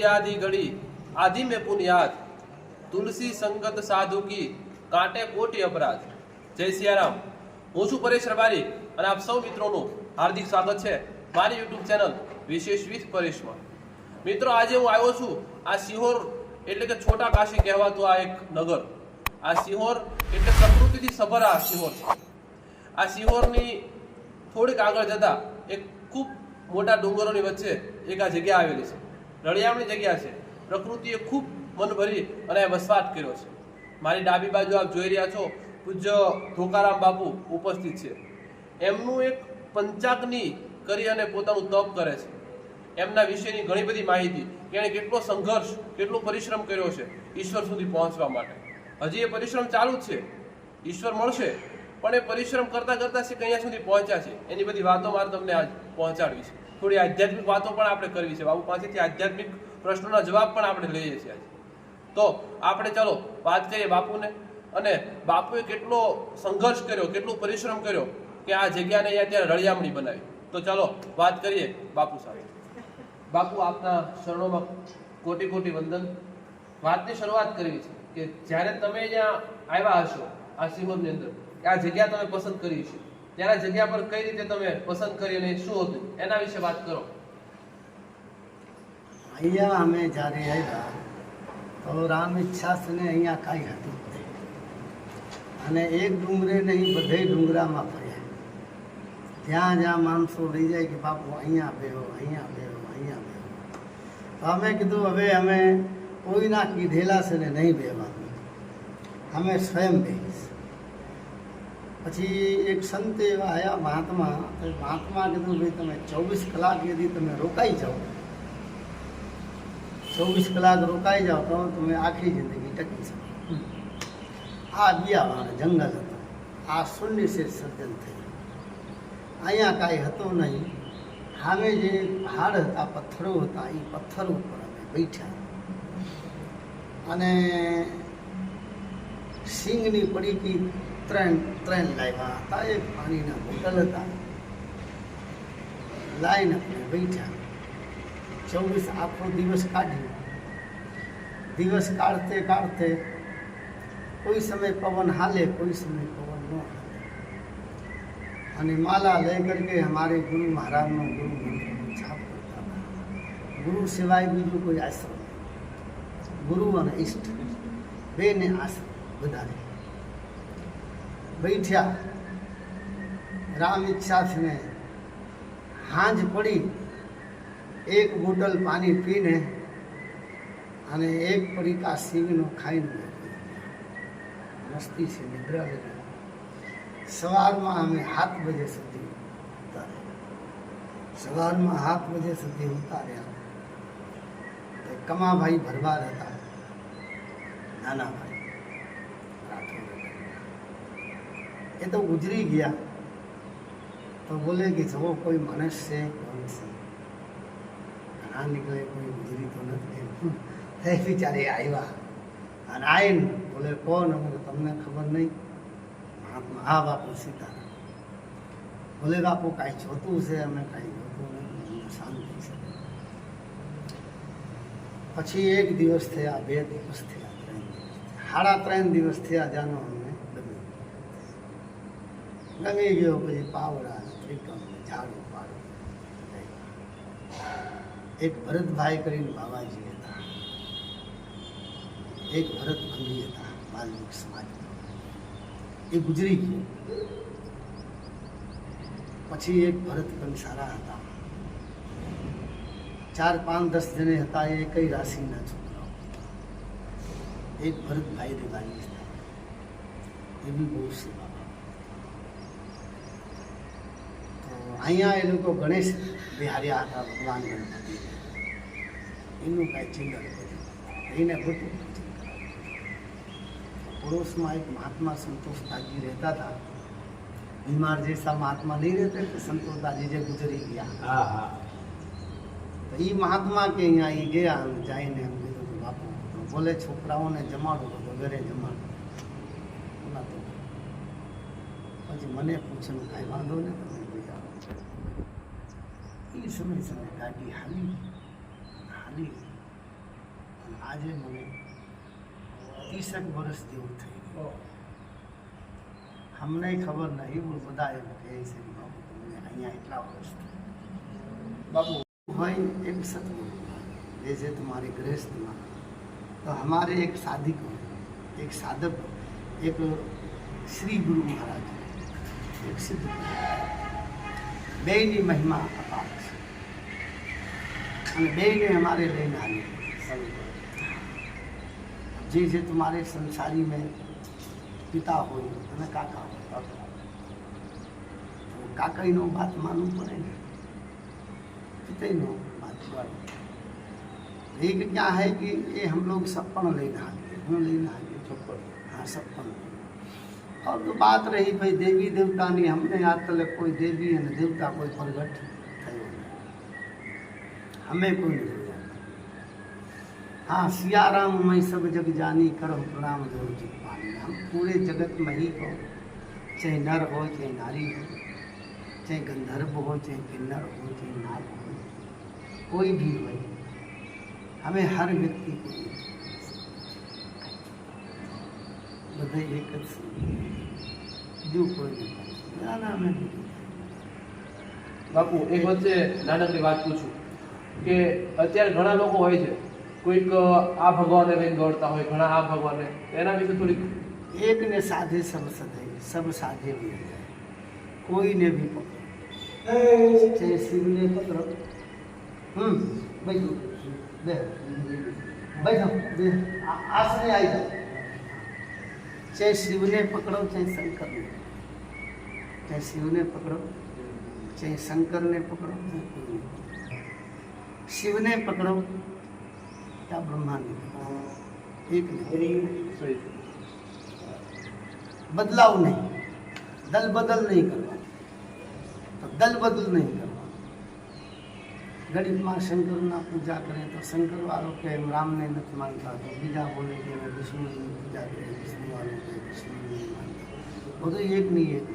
घड़ी आधी घड़ी आधी में पुनियाद તુલસી સંગત સાધુ કી કાંટે કોટી અપરાધ જય સિયારામ હું છું પરેશ રબારી અને આપ સૌ મિત્રોનું હાર્દિક સ્વાગત છે મારી યુટ્યુબ ચેનલ વિશેષ વિથ પરેશમાં મિત્રો આજે હું આવ્યો છું આ સિહોર એટલે કે છોટા કાશી કહેવાતું આ એક નગર આ સિહોર એટલે પ્રકૃતિથી સભર આ સિહોર છે આ સિહોરની થોડીક આગળ જતા એક ખૂબ મોટા ડુંગરોની વચ્ચે એક આ જગ્યા આવેલી છે રળિયામણી જગ્યા છે. પ્રકૃતિએ ખૂબ મન ભરી અને વસવાટ કર્યો છે. મારી ડાબી બાજુ આપ જોઈ રહ્યા છો, પૂજ્ય ધોકારામ બાપુ ઉપસ્થિત છે. એમનું એક પંચાગ્નિ કરી અને પોતાનું તપ કરે છે. એમના વિશેની ઘણી બધી માહિતી કે એણે કેટલો સંઘર્ષ, કેટલો પરિશ્રમ કર્યો છે ઈશ્વર સુધી પહોંચવા માટે. હજી એ પરિશ્રમ ચાલુ જ છે. ઈશ્વર મળશે? પણ એ પરિશ્રમ કરતા કરતા છે અહીંયા સુધી પહોંચ્યા છે. એની બધી વાતો મારે તમને આજ પહોંચાડવી છે. થોડી આધ્યાત્મિક વાતો પણ આપણે કરવી છે. બાબુ પાસેથી આધ્યાત્મિક પ્રશ્નોના જવાબ પણ આપણે લઈએ છીએ આજે. તો આપણે ચાલો વાત કરીએ બાપુને. અને બાપુએ કેટલો સંઘર્ષ કર્યો, કેટલો પરિશ્રમ કર્યો કે આ જગ્યાને અહીંયા ત્યાં રળિયામણી બનાવી. તો ચાલો વાત કરીએ બાપુ સાથે. બાપુ, આપના શરણોમાં કોટી કોટી વંદન. વાતની શરૂઆત કરવી છે કે જ્યારે તમે અહીંયા આવ્યા હશો આ સિહોરની અંદર આ જગ્યા તમે પસંદ કરી છે. ત્યારે જગ્યા પર કઈ રીતે તમે પસંદ કરી અને શું હતું, એના વિશે વાત કરો. અહીંયા અમે જ્યારે આવ્યા, તો રામ ઈચ્છાસને અહીંયા કાંઈ હતું. અને એક ડુંગરે નહીં, બધે ડુંગરામાં ફર્યા. જ્યાં જ્યાં માણસો લઈ જાય કે બાપુ, અહીંયા બેહો અહીંયા બેહો અહીંયા બેહો. તો અમે કીધું, હવે અમે કોઈના કીધેલા છે ને નહીં બેવાનું અમે સ્વયં બેહીશ. પછી એક સંત એવા આવ્યા મહાત્મા મહાત્મા કીધું, ભાઈ તમે ચોવીસ કલાક યદી તમે રોકાઈ જાઓ. ચોવીસ કલાક રોકાઈ જાઓ તો તમે આખી જિંદગી ટકી શકો. આ બિયાવાળા જંગલ હતો. આ શૂન્ય છે સર્જન થયું. અહીંયા કાંઈ હતું નહીં. સામે જે પહાડ હતા, પથ્થરો હતા એ પથ્થર ઉપર અમે બેઠા. અને સિંગની પડીકી ત્રણ ત્રણ લાવ્યા હતા. એક પાણીના બોટલ હતા. લાઈન આપણે બેઠા. ચોવીસ આખો દિવસ કાઢ્યો. દિવસ કાઢતે કાઢતે કોઈ સમય પવન હાલે, કોઈ સમય પવન ન હાલે. અને માલા લઈ કરીને અમારે ગુરુ મહારાજનો ગુરુ મંત્રનો છાપ ગુરુ સિવાય બીજું કોઈ આશ્રમ ગુરુ અને ઈષ્ટ. બેને આશ્રમ વધારે બેઠ્યા. રામ ઈચ્છા છે હાંજ પડી, એક બોટલ પાણી પીને અને એક પડીકા સિંગનો ખાઈને મસ્તી છે, નિદ્રા લગી સવારમાં અમે સાત બજે સુધી સવારમાં સાત બજે સુધી ઉતાર્યા. કમાભાઈ ભરવાડ હતા. નાના ભાઈ રાઠોડ હતા. એ તો ગુજરી ગયા. તો બોલે કે જો કોઈ મનુષ્ય છે કોણ છે. ઘણા નીકળે કોઈ ગુજરી તો નથી. એ બિચારે આવ્યા અને આવીને બોલે કોણ? અમે કીધું, તમને ખબર નહીં? મહાત્મા હા બાપુ સીતારામ. બોલે બાપુ કાંઈ જોતું છે? અમે કાંઈ જોતું નથી. અમને શાંતિ છે. પછી એક દિવસ થયા બે દિવસ થયા ત્રણ દિવસ થયા. સાડા ત્રણ દિવસ થયા જાનો અમને ગમી એક ભરતભાઈ કરીને એક ભરત ભંગી સમાજ પછી એક ભરત કંસારા હતા. ચાર પાંચ દસ જણે હતા, એ કઈ રાશિના છોકરાઓ એક ભરતભાઈ રેવાની હતા એ બી બહુ સેવા તો અહીંયા એ લોકો ગણેશ બિહાર્યા હતા ભગવાન ગણપતિ એનું કાંઈ ચિંતન એને પૂરતું પુરુષમાં એક મહાત્મા સંતોષતાજી રહેતા હતા. બીમાર જેસા મહાત્મા નહીં રહેતા કે સંતોષતાજી જે ગુજરી ગયા. તો એ મહાત્મા કે અહીંયા એ ગયા જાઈને એમ કીધું બાપુ બોલે છોકરાઓને જમાડો તો ઘરે જમાડો. પછી મને પૂછે કાંઈ વાંધો ને તમે લઈ એ સમય સમય ગાડી હાલી હાલી, અને આજે મને ત્રીસેક વર્ષ જેવું થઈ ગયું. અમને ખબર નહીં હું બધા એમ કહે છે બાપુ, તમને અહીંયા એટલા વર્ષ બાપુ હોય એમ એ જે तुम्हारे गृहस्थ તો तो એક एक साधिक एक साधक एक श्री गुरु महाराज एक सिद्ध બેયની મહિમા અપાર છે અને બેયને અમારે લઈને આવી જે જે તમારે સંસારી મેં પિતા હોય અને કાકા હોય તો કાકાઈનો વાત માનવું પડે ને પિતાઈનો વાત માનવું एक क्या है कि ये हम लोग सपन लेना है हम लेना है हाँ सपन और तो बात रही भाई देवी देवता नहीं, हमने आज तक कोई देवी है ना देवता, कोई प्रगट हमें कोई नहीं हाँ सियाराम मई सब जग जानी करो प्रणाम जो जी पानी। हम पूरे जगत में ही हो, चाहे नर हो, चाहे नारी हो, चाहे गंधर्व हो, चाहे किन्नर हो, चाहे नाग हो, कोई भी हो हमें हर व्यक्ति को બધા એક જ બીજું કોઈ ના ના બાપુ એક વચ્ચે નાનકડી વાત પૂછું. કે અત્યારે ઘણા લોકો હોય છે કોઈક આ ભગવાનને લઈને દોડતા હોય ઘણા આ ભગવાનને. એના વિશે થોડીક એકને સાધે સબ સદૈવ સબ સાધે કોઈને બી પકડો. છે શિવને પકડો. હમ બેઠો. બે આશરે આવી જાઓ. જય શિવને પકડો જય શંકરને. જય શિવને પકડો જય શંકરને પકડો શિવને પકડો. ત્યાં બ્રહ્માને એક બદલાવ નહીં. દલબદલ નહીં કરવા તો દલ બદલ નહીં ગરીબમાં શંકરના પૂજા કરે તો શંકરવાળો કે એમ રામને નથી માનતા તો બીજા બોલે કે અમે વિષ્ણુની પૂજા કરે વિષ્ણુવાળો કે વિષ્ણુની માનતા. બધું એકની એક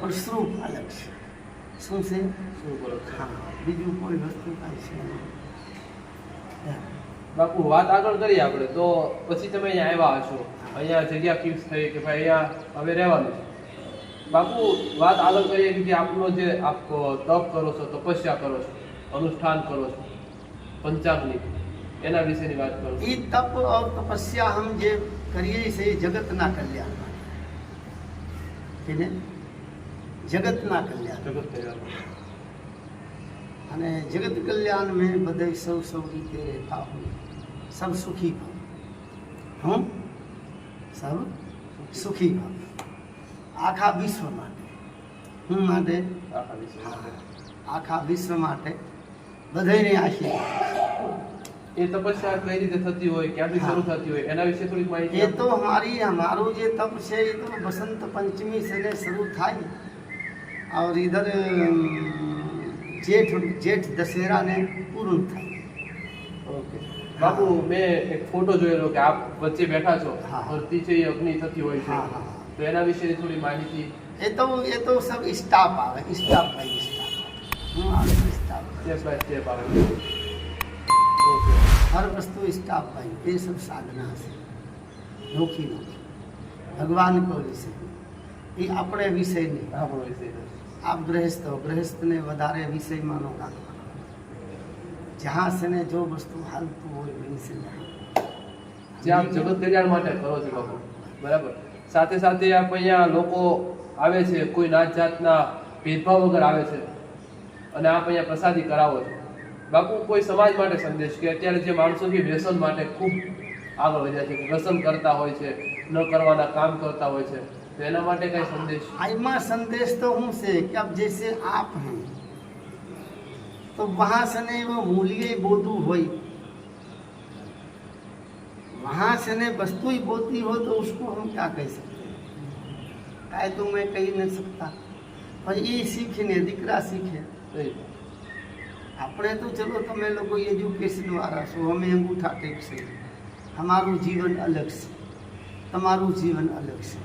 પણ શું અલગ છે? શું છે? હા બીજું કોઈ વસ્તુ કાંઈ છે બાપુ વાત આગળ કરીએ આપણે. તો પછી તમે અહીંયા આવ્યા છો અહીંયા જગ્યા ફિક્સ થઈ કે ભાઈ અહીંયા હવે રહેવાનું છે? બાપુ વાત આગળ કરીએ કે આપનો જે આપ તપ કરો છો તપસ્યા કરો છો અનુષ્ઠાન કરો છો પંચાંગની એના વિશેની વાત કરો એ તપ ઓર તપસ્યા હમ જે કરીએ છે જગતના કલ્યાણ માટે. જગતના કલ્યાણ જગત કલ્યાણ અને જગત કલ્યાણ મેં બધે સૌ સૌ રીતે રહેતા હોય સૌ સુખી ભાવ હું સૌ સુખી. ભાવ આખા વિશ્વ માટે હું માટે આખા વિશ્વમાં. આખા વિશ્વ માટે બધાને આશીર્વાદ એ તપસ્યા કઈ રીતે થતી હોય ક્યાંથી શરૂ થતી હોય એના વિશે થોડીક માહિતી ये આપો. तो हमारी हमारो ये तप से ये तो बसंत पंचमी से ले शुरू था और इधर अम, जेठ जेठ दशहरा ने पूर्ण था ઓકે બાપુ મેં એક ફોટો જોયેલો કે આપ વચ્ચે બેઠા છો હા. ભરતી છે એ અગ્નિ થતી હોય છે હા, હા. તો એના વિશેની થોડી માહિતી. એ તો એ તો સબ સ્ટાફ આવે સ્ટાફ ભાઈ સ્ટાફ સ્ટેપ બાય સ્ટેપ આવે. હર વસ્તુ સ્ટાફ ભાઈ એ સબ સાધના છે નોખી નોખી. ભગવાન કો વિષય એ આપણે વિષય નહીં આપણો વિષય આ ગ્રહસ્થ ગ્રહસ્થને વધારે વિષયમાં નો રાખવા જ્યાં છે ને જો વસ્તુ હાલતું હોય એની છે જ્યાં જગત કલ્યાણ માટે કરો છો બાપુ. બરાબર? સાથે સાથે અહીંયા લોકો આવે છે, કોઈ નાત જાતના ભેદભાવ વગર આવે છે. અને આપ અહીંયા પ્રસાદી કરાવો છો. બાપુ, કોઈ સમાજ માટે સંદેશ કે અત્યારે જે માણસો છે વ્યસન માટે ખૂબ આગળ વધ્યા છે, વ્યસન કરતા હોય છે, ન કરવાના કામ કરતા હોય છે, તો એના માટે કઈ સંદેશ? એમાં સંદેશ તો હું છે કે આપ જૈસે આપ હે. તો વહાં સને મૂલ્ય બોધું હોય वहाँ से नहीं, वस्तु ही बोती हो तो उसको हम क्या कह सकते काय तो मैं कही नहीं सकता। पर ये सीखने दीकरा सीखे। अपने तो તો ચલો તમે एजुकेशन એજ્યુકેશનવાળા છો हमें अंगूठा ટેક से। हमारू जीवन अलग से। तमारू जीवन अलग से।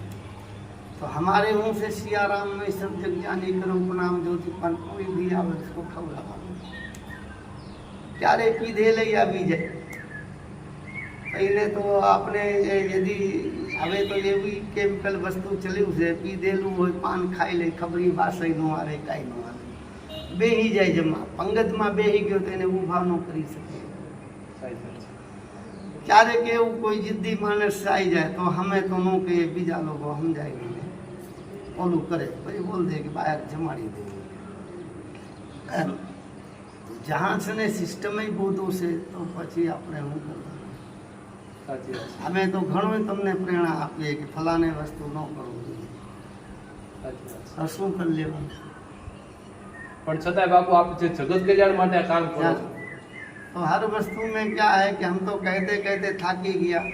तो हमारे मुँह से सियाराम में सब जग जाने करो, प्रणाम ज्योति पर कोई भी आवश्यक खबर क्या रे, पीधे ले या बीजे પહેલે તો આપણે યદી હવે તો એવી કેમિકલ વસ્તુ ચલ્યું છે પીધેલું હોય પાન ખાઈ લે ખબરી વાસઈ નો હારે કાંઈ નો હારે બેહી જાય જમા પંગતમાં બેહી ગયો તો એને ઊભા ન કરી શકે ક્યારેક એવું કોઈ જિદ્દી માણસ આવી જાય તો અમે તો ન કહીએ બીજા લોકો સમજાય નહીં ઓલું કરે પછી બોલ દે કે બહાર જમાડી દે જહાં છે ને સિસ્ટમ બહુ છે તો પછી આપણે શું છે અમે તો ઘણું તમને પ્રેરણા આપીએ કે ફલાને વસ્તુ ન કરવું જોઈએ. શું કરી લેવાનું? પણ છતાંય બાપુ આપ જે જગત કલ્યાણ માટે કામ કરો તો હર વસ્તુ મેં ક્યાં હે કે હમ તો કહેતે કહેતે થાકી ગયા.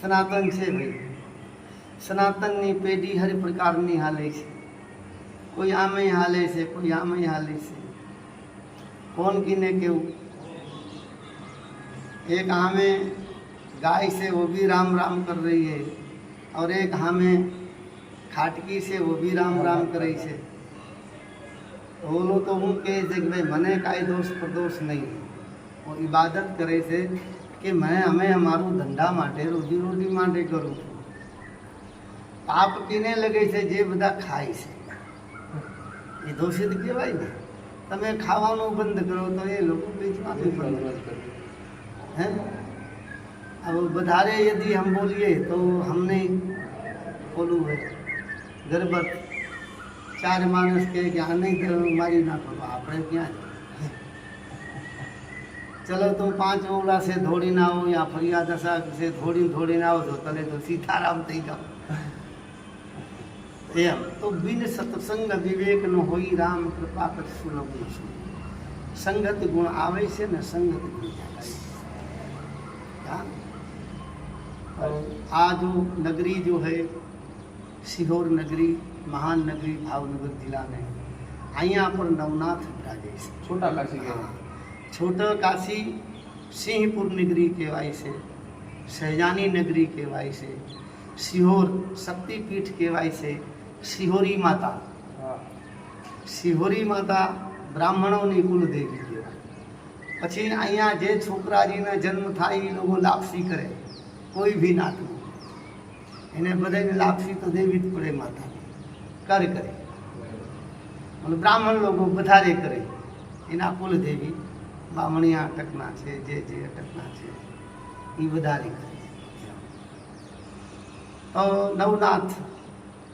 સનાતન છે ભાઈ. સનાતનની પેઢી હર પ્રકારની હાલે છે. કોઈ આમે હાલે છે કોઈ આમે હાલે છે. કોણ કીને કેવું? એક આમે गाय से वो भी राम राम कर रही है और एक हमें ખાટકી છે वो भी રામ રામ કરે છે તો ઓલો તો હું કહે છે કે ભાઈ મને કાંઈ દોષ પ્રદોષ નહીં वो इबादत કરે છે કે મેં અમે અમારું ધંધા માટે રોજી રોટી માટે કરું છું પાપ કીને લગે છે જે બધા ખાય છે એ દોષિત કહેવાય ને તમે ખાવાનું બંધ કરો તો એ લોકો વેચવાનું બંધ કરે हैं अब बधारे यदि हम बोलिए तो हमने बोलू है ગરબત ચાર માણસ કહે કે આ નહીં કે મારી નાખો તો આપણે ક્યાં ચલો તું પાંચ ઓવડા છે દોડીને આવો યા ફરિયાદ હસા છે દોડીને દોડીને આવો છો તને તો સીતારામ થઈ જાઓ એમ તો બિન સત્સંગ વિવેક નો હોઈ રામ કૃપા કર સુલભ શું સંગત ગુણ આવે છે ને સંગત ગુણ જાય છે हाँ? और आज जो नगरी जो है सीहोर नगरी महान नगरी भावनगर जिला में અહીંયા પર નવનાથ બિરાજે છે છોટા કાશી કહેવાય હા. છોટા કાશી સિંહપુર નગરી કહેવાય છે સહેજાની નગરી કહેવાય છે સિહોર શક્તિપીઠ કહેવાય છે સિહોરી માતા હા સિહોરી માતા બ્રાહ્મણોની કુલદેવી કહેવાય પછી અહીંયા જે છોકરાજીના જન્મ થાય એ લોકો લાપસી કરે કોઈ ભી ના થયું એને બધાને લાપસી તો દેવી જ પડે માતા. કર કરે. અને બ્રાહ્મણ લોકો વધારે કરે. એના કુલ દેવી બામણિયા અટકના છે, જે જે અટકના છે એ વધારે કરે. તો નવનાથ,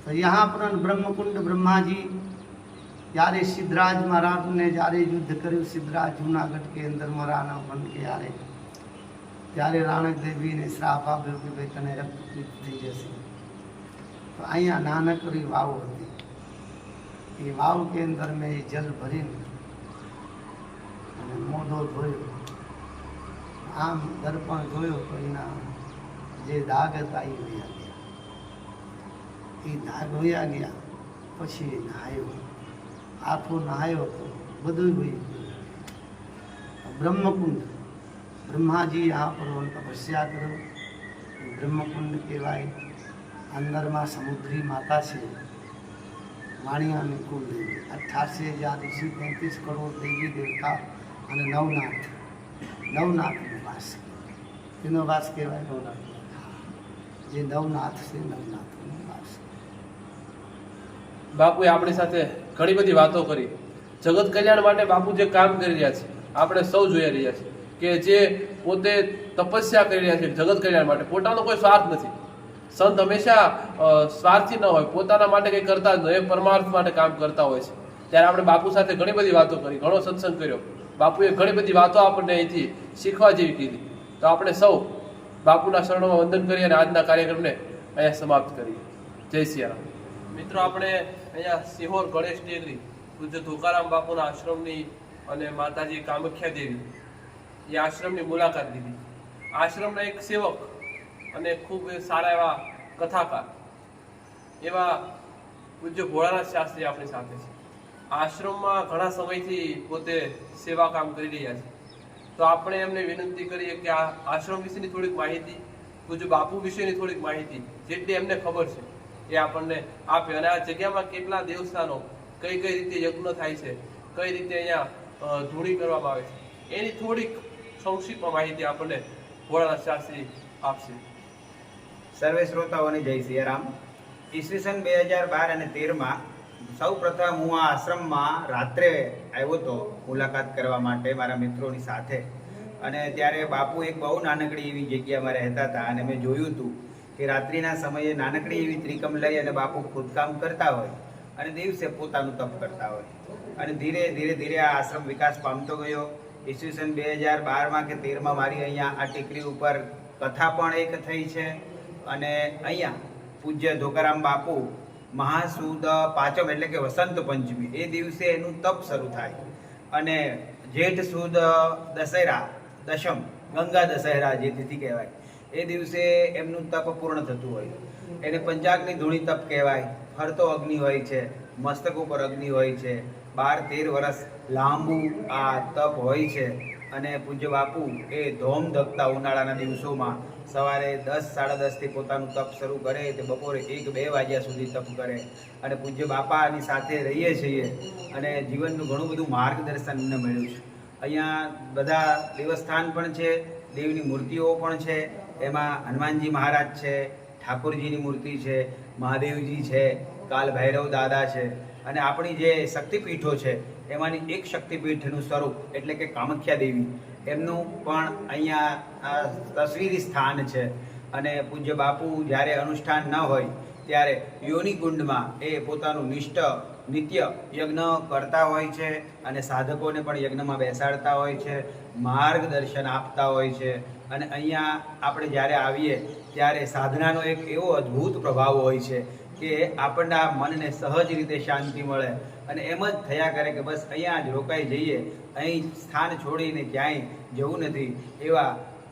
તો યહાં પર બ્રહ્મકુંડ બ્રહ્માજી, જ્યારે સિદ્ધરાજ મહારાજને જ્યારે યુદ્ધ કર્યું, સિદ્ધરાજ જૂનાગઢ કે અંદર મહારાણા વન કે યારે ત્યારે રાણક દેવીને શ્રાપ આપ્યો કે ભાઈ તને રક્તપીત થઈ જશે. તો અહીંયા નાનકડી વાવ હતી. એ વાવ કે અંદર મેં એ જલ ભરીને અને મોઢો ધોયો. આમ દર્પણ જોયો તો એના જે દાગ હતા એ વયા ગયા. એ દાગ વયા ગયા, પછી નહાયો. આખો નહાયો તો બધું વહી ગયું. બ્રહ્મકુંડ બ્રહ્માજી यहाँ पर उन तपस्या કરો એ બ્રહ્મકુંડ કહેવાય અંદરમાં સમુદ્રી માતા છે વાણિયાની કુલદેવી અઠ્ઠાસી હજાર ઋષિ તેત્રીસ કરોડ દેવી દેવતા અને નવનાથ નવનાથનો વાસ એનો વાસ કહેવાય જે નવનાથ છે નવનાથનો વાસ બાપુએ આપણી સાથે ઘણી બધી વાતો કરી જગત કલ્યાણ માટે બાપુ જે કામ કરી રહ્યા છે આપણે સૌ જોઈ રહ્યા છે કે જે પોતે તપસ્યા કરી રહ્યા છે જગત કલ્યાણ માટે. પોતાનો કોઈ સ્વાર્થ નથી. સંત હંમેશા સ્વાર્થી ન હોય. પોતાના માટે કંઈ કરતા જ નહીં પરમાર્થ માટે કામ કરતા હોય છે. ત્યારે આપણે બાપુ સાથે ઘણી બધી વાતો કરી, ઘણો સત્સંગ કર્યો. બાપુએ ઘણી બધી વાતો આપણને અહીંથી શીખવા જેવી કીધી. તો આપણે સૌ બાપુના શરણોમાં વંદન કરી અને આજના કાર્યક્રમને અહીંયા સમાપ્ત કરીએ. જય સિયારામ. મિત્રો, આપણે અહીંયા સિહોર ગણેશ ડેરી પૂજ્ય ધોકારામ બાપુના આશ્રમની અને માતાજી કામખ્યા દેવી એ આશ્રમની મુલાકાત લીધી. આશ્રમના એક સેવક અને ખૂબ સારા એવા કથાકાર, એવા પૂજ્ય ભોળાનાથ શાસ્ત્રી આપણી સાથે છે. આશ્રમમાં ઘણા સમયથી પોતે સેવા કામ કરી રહ્યા છે. તો આપણે એમને વિનંતી કરીએ કે આ આશ્રમ વિશેની થોડીક માહિતી, પૂજ્ય બાપુ વિશેની થોડીક માહિતી, જેટલી એમને ખબર છે, એ આપણને આપે. અને આ જગ્યામાં કેટલા દેવસ્થાનો, કઈ કઈ રીતે યજ્ઞ થાય છે, કઈ રીતે અહીંયા ધૂણી કરવામાં આવે છે, એની થોડીક સંક્ષિપ્તમાં માહિતી આપણને ભોળાનાથ શાસ્ત્રી આપશે. સર્વે શ્રોતાઓને જય સિયારામ. ઈસવીસન બે હજાર બાર અને તેરમાં સૌ પ્રથમ હું આ આશ્રમમાં રાત્રે આવ્યો હતો મુલાકાત કરવા માટે મારા મિત્રોની સાથે. અને ત્યારે બાપુ એક બહુ નાનકડી એવી જગ્યામાં રહેતા હતા અને મેં જોયું હતું કે રાત્રિના સમયે નાનકડી એવી ત્રિકમ લઈ અને બાપુ ખોદકામ કરતા હોય અને દિવસે પોતાનું તપ કરતા હોય. અને ધીરે ધીરે ધીરે આ આશ્રમ વિકાસ પામતો ગયો. ઈસવીસન બે હજાર બારમાં કે તેરમાં મારી અહીંયા આ ટેકરી ઉપર કથા પણ એક થઈ છે. અને અહીંયા પૂજ્ય ધોકારામ બાપુ મહાસુદ પાંચમ એટલે કે વસંત પંચમી, એ દિવસે એનું તપ શરૂ થાય. અને જેઠ સુદ દશેરા, દશમ, ગંગા દશેરા જે તિથિ કહેવાય, એ દિવસે એમનું તપ પૂર્ણ થતું હોય. એને પંચાગની ધૂણી તપ કહેવાય. ફરતો અગ્નિ હોય છે, મસ્તક ઉપર અગ્નિ હોય છે. બાર તેર વર્ષ લાંબુ આ તપ હોય છે અને પૂજ્ય બાપુ એ ધોમ ધકતા ઉનાળાના દિવસોમાં સવારે દસ, સાડા દસથી પોતાનું તપ શરૂ કરે તે બપોરે એક, બે વાગ્યા સુધી તપ કરે. અને પૂજ્ય બાપાની સાથે રહીએ છીએ અને જીવનનું ઘણું બધું માર્ગદર્શન અમને મળ્યું છે. અહીંયા બધા દેવસ્થાન પણ છે, દેવની મૂર્તિઓ પણ છે, એમાં હનુમાનજી મહારાજ છે, ઠાકોરજીની મૂર્તિ છે, મહાદેવજી છે કાલ ભૈરવ દાદા છે અને આપણી જે શક્તિપીઠો છે, એમાંની એક શક્તિપીઠનું સ્વરૂપ એટલે કે કામખ્યા દેવી, એમનું પણ અહીંયા તસવીરી સ્થાન છે. અને પૂજ્ય બાપુ જ્યારે અનુષ્ઠાન ન હોય, ત્યારે યોની કુંડમાં એ પોતાનું નિષ્ઠ નિત્ય યજ્ઞ કરતા હોય છે અને સાધકોને પણ યજ્ઞમાં બેસાડતા હોય છે, માર્ગદર્શન આપતા હોય છે. અને અહીંયા આપણે જ્યારે આવીએ, ત્યારે સાધનાનો એક એવો અદ્ભુત પ્રભાવ હોય છે કે આપણને મનને સહજ રીતે શાંતિ મળે અને એમ જ થયા કરે કે બસ અહીંયા જ રોકાઈ જઈએ, અહીં સ્થાન છોડીને ક્યાંય જવું નથી એવા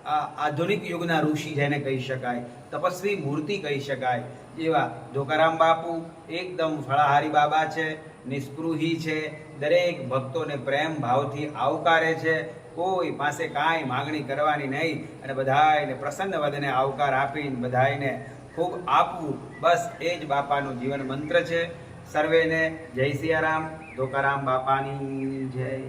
આધુનિક યુગના ઋષિ જેને કહી શકાય, તપસ્વી મૂર્તિ કહી શકાય, એવા ધોકારામ બાપુ એકદમ ફળાહારી બાબા છે નિસ્પૃહી છે, દરેક ભક્તોને પ્રેમ ભાવથી આવકારે છે, કોઈ પાસે કાંઈ માગણી કરવાની નહીં અને બધાયને પ્રસન્ન વદને આવકાર આપીને બધાયને ખૂબ આપવું. બસ એ જ બાપાનું જીવન મંત્ર છે. સર્વેને જય સિયારામ. ધોકારામ બાપાની જય.